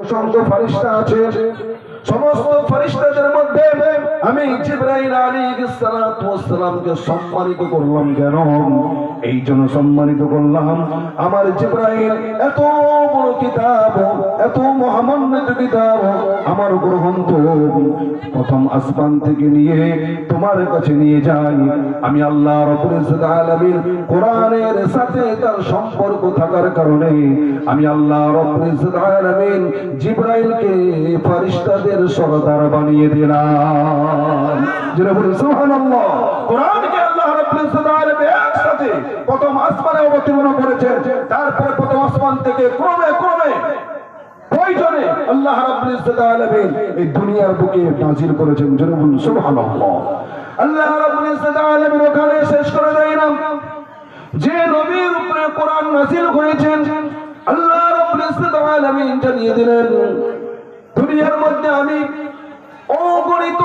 অসংখ্য ফারিস্তা আছে। সমস্ত ফারিস্তাদের মধ্যে আমি জিব্রাইল আলাইহিস সালাতু ওয়াস সালামকে সম্মানিত করলাম। কেন? এই জন্য সম্মানিত করলাম। আমার জিব্রাইল এত বড় কিতাব, এত মহামান্বিত কিতাব আমার গ্রন্থ প্রথম আসমান থেকে নিয়ে তোমার কাছে নিয়ে যাই। আমি আল্লাহ রাব্বুল ইজ্জত আলামিন কোরআনের সাথে তার সম্পর্ক থাকার কারণে আমি আল্লাহ রাব্বুল ইজ্জত আলামিন জিব্রাইলকে ফেরেশতাদের সরদার বানিয়ে দিলাম। যেটা প্রথম আসমানে অবতীর্ণ করেছেন। তারপরে প্রথম আসমান থেকে ক্রমে ক্রমে যে উপরে কোরআন হয়েছেন আল্লাহ জানিয়ে দিলেন দুনিয়ার মধ্যে আমি অগণিত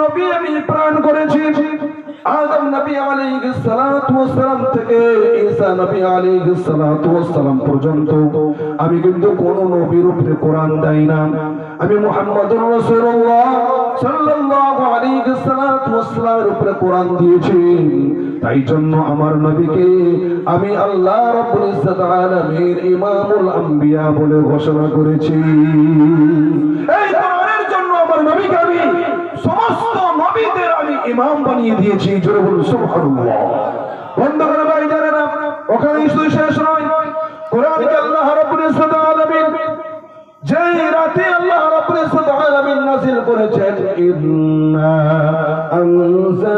নবী আমি প্রাণ করেছি। আদম নবী ওয়াস সালাম থেকে ঈসা নবী ওয়াস সালাম পর্যন্ত আমি কিন্তু কোন নবীর উপরে কোরআন দেই না। আমি কোরআন দিয়েছি। তাই জন্য আমার নবীকে আমি আল্লাহ ইমামুল আম্বিয়া বলে ঘোষণা করেছি এই কোরআনের জন্য আমার নবীকে আমি সমস্ত নবীদের আমি ইমাম বানিয়ে দিয়েছি, জোরে বলুন, সুবহানাল্লাহ। ওখানে শুধু শেষ নয়, কোরআনকে আল্লাহ রাব্বুল ইজ্জত আলামিন যে রাতে আল্লাহ রাব্বুল ইজ্জত আলামিন নাযিল করেছেন, ইন্না আনজালনাহু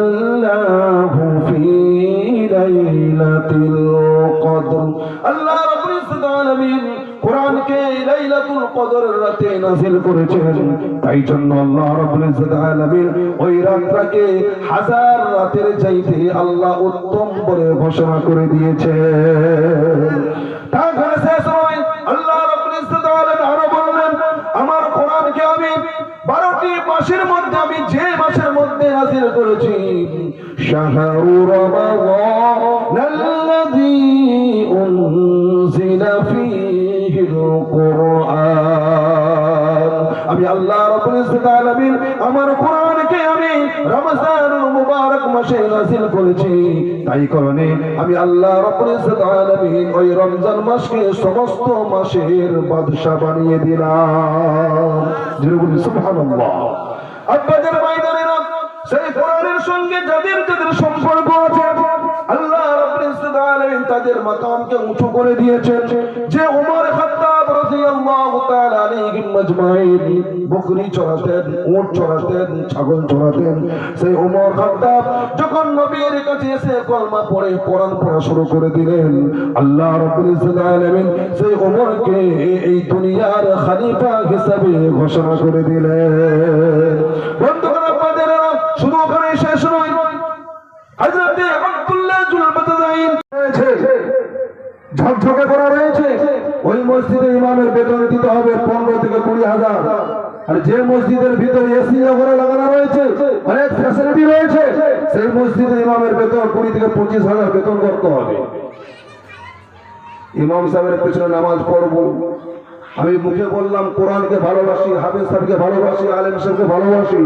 কদরের রাতে নাযিল করেছেন। তাই জন্য আল্লাহ রাব্বুল ইজ্জত আলামিন ওই রাতটাকে হাজার রাতের চাইতে আল্লাহ উত্তম বলে ঘোষণা করে দিয়েছেন। তারপরে শেষ আল্লাহ রাব্বুল ইজ্জত আলামিন আরও বললেন, আমার কোরআনকে আমি বারোটি মাসের মধ্যে আমি যে মাসের মধ্যে নাজিল করেছি, শাহরু ফীহিল আল্লাহ রাব্বুল আলামিন আমার কোরআনকে আমি রমজানুল মুবারক মাসে নাযিল করেছি। তাই কারণে আমি আল্লাহ রাব্বুল আলামিন ওই রমজান মাসকে সমস্ত মাসের বাদশা বানিয়ে দিলাম। যেরকম সুবহানাল্লাহ। আব্বাদের ময়দানেরা সেই কোরআনের সঙ্গে যাদের যাদের সম্পর্ক আছে, আল্লাহ রাব্বুল আলামিন তাদের মাকামকে উঁচু করে দিয়েছেন। যে ওমর খাত্তাব করে দিলেন এই দুনিয়ার ঘোষণা করে দিলেন। শুধু ওখানে শেষ নয় ঝকঝকে করা রয়েছে ওই মসজিদে ইমামের বেতন দিতে হবে পনেরো থেকে কুড়ি হাজার। আর যে মসজিদের ভিতরে এসি ওখানে লাগানো রয়েছে, অনেক ফ্যাসিলিটি রয়েছে, সেই মসজিদে ইমামের বেতন কুড়ি থেকে পঁচিশ হাজার বেতন করতে হবে। ইমাম সাহেবের পেছনে নামাজ পড়ব। আমি মুখে বললাম, কোরআনকে ভালোবাসি, হাফিজ সাহেবকে ভালোবাসি, আলেম সাহেবকে ভালোবাসি,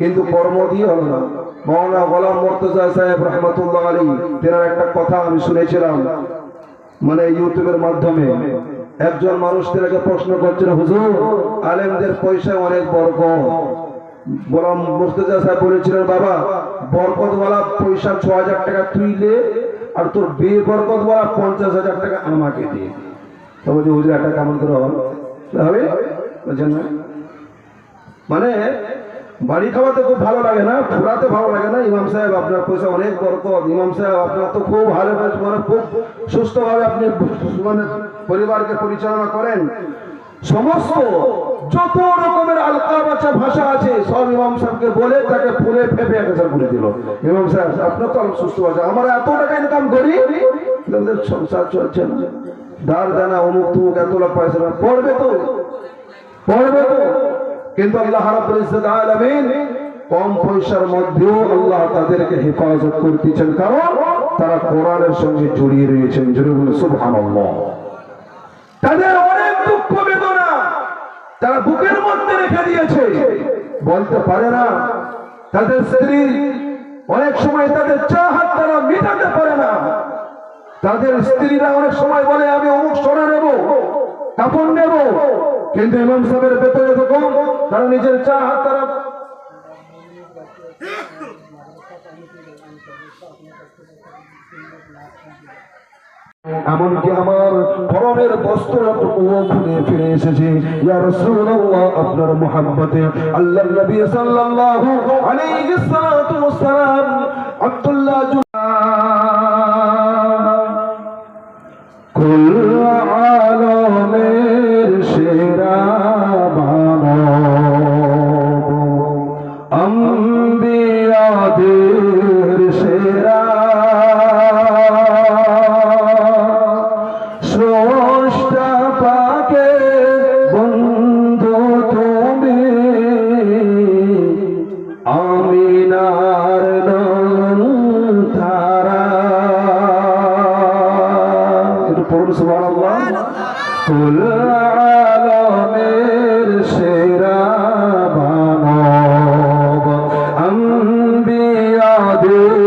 কিন্তু কর্ম দিয়ে হলো না। মৌলানা গোলাম মর্তজা সাহেব রহমতুল্লাহ আলী তেনার একটা কথা আমি শুনেছিলাম মানে ইউটিউবের মাধ্যমে। একজন মানুষ তেনাকে প্রশ্ন করছিল, হুজুর, আলেমদের পয়সা অনেক বর্গ গোলাম মুর্তজা সাহেব বলেছিলেন, বাবা, বরকতওয়ালা পয়সা ছ হাজার টাকা তুইলে আর তোর বে বরকতওয়ালা পঞ্চাশ হাজার টাকা আমাকে দিয়ে তো বলছি, হুজুর, একটা কেমন করে হবে? না মানে বাড়ি খাওয়াতে খুব ভালো লাগে না, ফুরাতে ভালো লাগে না। ইমাম সাহেব, আপনার পয়সা অনেক বরকত ইমাম সাহেব, আপনার তো খুব ভালো মানে খুব সুস্থভাবে আপনি মানে পরিবারকে পরিচালনা করেন। সমস্ত যত রকমের আলকা আছে ভাষা আছে, সব ইমাম সাহেবকে বলে তাকে ফুলে ফেপে এক হাজার বলে দিল। ইমাম সাহেব, আপনার তো সুস্থ আছে, আমরা এত টাকা ইনকাম করি আমাদের সংসার চলছে না। ধার দানা, অমুক তুমুক, এত লাখ পয়সা। পড়বে তো পড়বে তো। কিন্তু আল্লাহ রাব্বুল ইজ্জত কম পয়সার মধ্যেও আল্লাহ তাদেরকে হেফাজত করতেছেন। কারণ তারা কোরআনের সঙ্গে জড়িয়ে রয়েছেন। জুড়ে বলে সুবহানাল্লাহ। তাদের অনেক দুঃখ বেদনা তারা বুকের মধ্যে রেখে দিয়েছে। বলতে পারে না, তাদের স্ত্রী অনেক সময় তাদের চাহাত তারা মেটাতে পারে না। তাদের স্ত্রীরা অনেক সময় বলে, আমি অমুক সোনা নেব, কাপড় নেব। কিন্তু ইমাম সাহেবের ভেতরে কম তারা নিজের চাহাত তারা এমনকি আমার পরনের বস্ত্রটুকুও খুলে ফিরে এসেছে। ইয়া রাসূলুল্লাহ আপনার মুহাব্বতে আল্লাহর নবী সাল্লাল্লাহু আলাইহি আব্দুল্লাহ Guru.